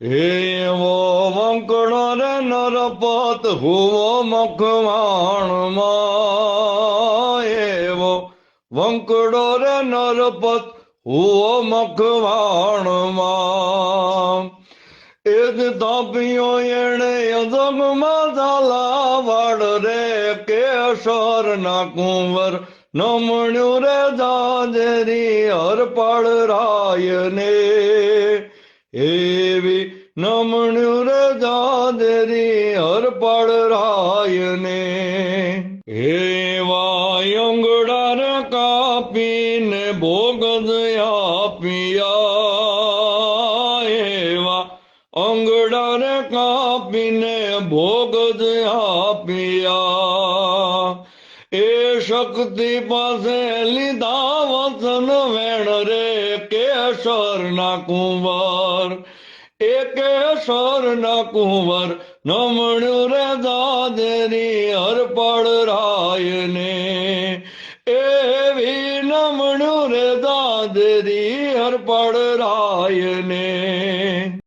એવો વંકણો રે નરપત હુવો મખવાણમાં એવો વંકડો રે નરપત હુવો મખવાણમાં એક તાપ્યો એણે અજગમાં ઝાલા વાડ રે કેસર ના કુંવર નમણ્યું રે જાજરી હરપાળ રાય ને એવી નમણ્યું રે જાજરી હરપાળ રાય ને એવા અંગડા રે કાપીને ભોગ જ આપ્યા એવા અંગડા રે કાપીને ભોગ જ આપ્યા એ શક્તિ પાસે લીધા વચન વેણ રે કેસર ના કુંવર એ કેસર ના કુંવર નમણ્યું રે દાદરી હરપડ રાય ને એવી નમણ્યું રે દાદરી હરપડ રાય ને